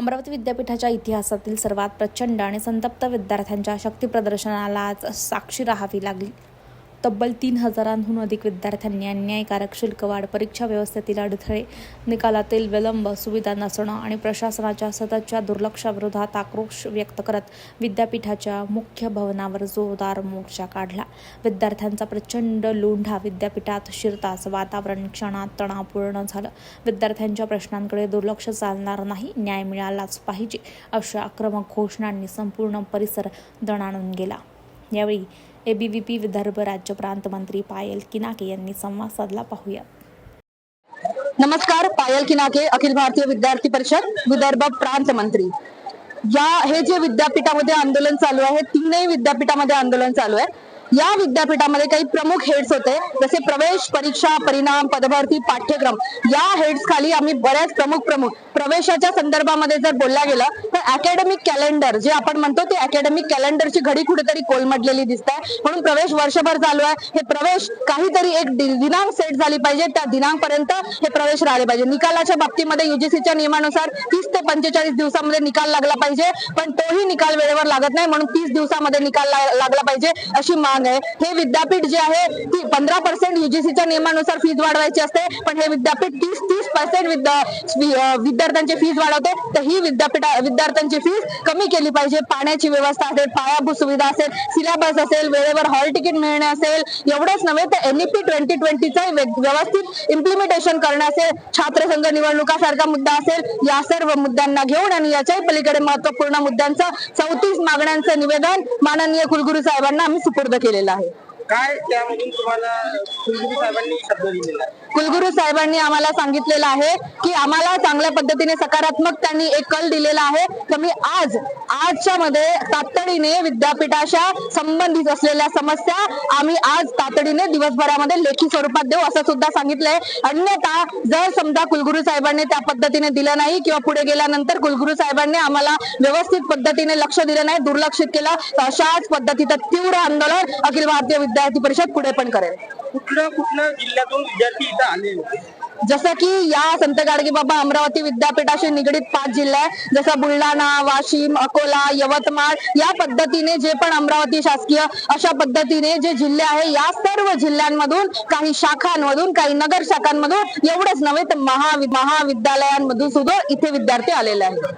अमरावती विद्यापीठाच्या इतिहासातील सर्वात प्रचंड आणि संतप्त विद्यार्थ्यांच्या शक्तीप्रदर्शनाला आज साक्षी राहावी लागली. तब्बल तीन हजारांहून अधिक विद्यार्थ्यांनी अन्यायकारक शुल्कवाढ परीक्षा व्यवस्थेतील अडथळे निकालातील विलंब सुविधा नसणं आणि प्रशासनाच्या सततच्या दुर्लक्षाविरोधात आक्रोश व्यक्त करत विद्यापीठाच्या मुख्य भवनावर जोरदार मोर्चा काढला. विद्यार्थ्यांचा प्रचंड लोंढा विद्यापीठात शिरताच वातावरण क्षणात तणावपूर्ण झालं. विद्यार्थ्यांच्या प्रश्नांकडे दुर्लक्ष चालणार नाही न्याय मिळालाच पाहिजे अशा आक्रमक घोषणांनी संपूर्ण परिसर दणाणून गेला. यावेळी एबीव्हीपी विदर्भ राज्य प्रांत मंत्री पायल किनाके यांनी संवाद साधला. पाहूया. नमस्कार पायल किनाके अखिल भारतीय विद्यार्थी परिषद विदर्भ प्रांत मंत्री. या हे जे विद्यापीठामध्ये आंदोलन चालू आहे तीनही विद्यापीठामध्ये आंदोलन चालू आहे. या विद्यापीठामध्ये काही प्रमुख हेड्स होते जसे प्रवेश परीक्षा परिणाम पदभरती पाठ्यक्रम. या हेड्स खाली आम्ही बऱ्याच प्रमुख प्रमुख. प्रवेशाच्या संदर्भामध्ये जर बोलला गेलं तर अकॅडमिक कॅलेंडर जे आपण म्हणतो ते अकॅडमिक कॅलेंडरची घडी कुठेतरी कोलमडलेली दिसत आहे म्हणून प्रवेश वर्षभर चालू आहे. हे प्रवेश काहीतरी एक दिनांक सेट झाली पाहिजे. त्या दिनांकपर्यंत हे प्रवेश राहिले पाहिजे. निकालाच्या बाबतीमध्ये युजीसीच्या नियमानुसार तीस ते पंचेचाळीस दिवसामध्ये निकाल लागला पाहिजे पण तोही निकाल वेळेवर लागत नाही. म्हणून तीस दिवसामध्ये निकाल लागला पाहिजे अशी मांग आहे. हे विद्यापीठ जे आहे ती पंधरा पर्सेंट युजीसीच्या नियमानुसार फीज वाढवायची असते. पण हे विद्यापीठ तीस तीस पर्सेंट विद्यार्थ्यांची फीज वाढवते. तर ही विद्यापीठ विद्यार्थ्यांची फीज कमी केली पाहिजे. पाण्याची व्यवस्था असेल पायाभूत सुविधा असेल सिलेबस असेल वेळेवर हॉल तिकीट मिळणे असेल एवढंच नव्हे तर एनईपी ट्वेंटी ट्वेंटीचं व्यवस्थित इम्प्लिमेंटेशन करणे असेल छात्रसंघ निवडणुकासारखा मुद्दा असेल या सर्व मुद्द्यांना घेऊन आणि याच्याही पलीकडे महत्त्वपूर्ण मुद्द्यांचं चौतीस मागण्यांचं निवेदन माननीय कुलगुरू साहेबांना आम्ही सुपूर्द केलेलं आहे. काय त्यामधून तुम्हाला कुलगुरू साहेबांनी शब्द दिलेला आहे? कुलगुरू साहेबांनी आम्हाला सांगितलेलं आहे की आम्हाला चांगल्या पद्धतीने सकारात्मक त्यांनी एक कल दिलेला आहे. तर मी आज आजच्या मध्ये तातडीने विद्यापीठाच्या संबंधित असलेल्या समस्या आम्ही आज तातडीने दिवसभरामध्ये लेखी स्वरूपात देऊ असं सुद्धा सांगितलंय. अन्यथा जर समजा कुलगुरू साहेबांनी त्या पद्धतीने दिलं नाही किंवा पुढे गेल्यानंतर कुलगुरू साहेबांनी आम्हाला व्यवस्थित पद्धतीने लक्ष दिलं नाही दुर्लक्षित केलं तर अशाच पद्धतीचं तीव्र आंदोलन अखिल भारतीय विद्यार्थी परिषद पुढे पण करेल. कुठल्या कुठल्या जिल्ह्यातून विद्यार्थी इथं आले होते जसं की या संत गाडगे बाबा अमरावती विद्यापीठाशी निगडीत पाच जिल्हा आहे जसं बुलढाणा वाशिम अकोला यवतमाळ या पद्धतीने जे पण अमरावती शासकीय अशा पद्धतीने जे जिल्हे आहे या सर्व जिल्ह्यांमधून काही शाखांमधून काही नगर शाखांमधून एवढंच नव्हे तर महा महाविद्यालयांमधून सुद्धा इथे विद्यार्थी आलेले आहेत.